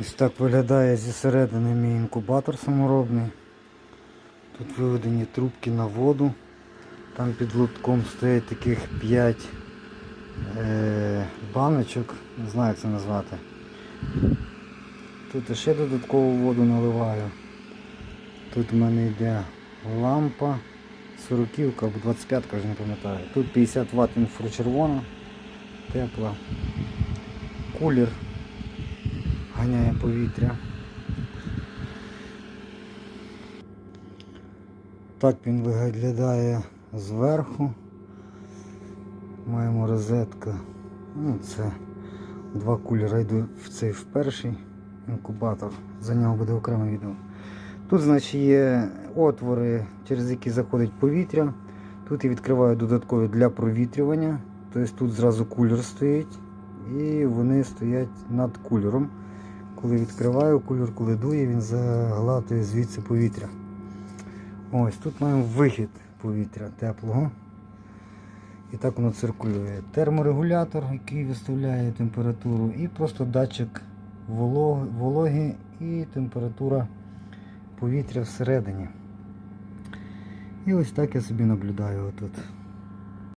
Ось так виглядає зі середини мій інкубатор саморобний. Тут виведені трубки на воду. Там під лотком стоять таких 5 е, баночок, не знаю як це назвати. Тут ще додаткову воду наливаю. Тут в мене йде лампа, 40-ка або 25 вже не пам'ятаю. Тут 50 Вт інфрачервона, тепла. Кулер ганяє повітря. Так він виглядає зверху. Маємо розетку. Ну, це два кулера йду в цей в перший інкубатор. За нього буде окреме відео. Тут, значить, є отвори, через які заходить повітря. Тут я відкриваю додаткові для провітрювання. Тобто тут зразу кулер стоїть і вони стоять над кулером. Коли відкриваю кулер, коли дує, він заглатує звідси повітря. Ось тут маємо вихід повітря теплого. І так воно циркулює. Терморегулятор, який виставляє температуру, і просто датчик вологи і температура повітря всередині. І ось так я собі наблюдаю отут.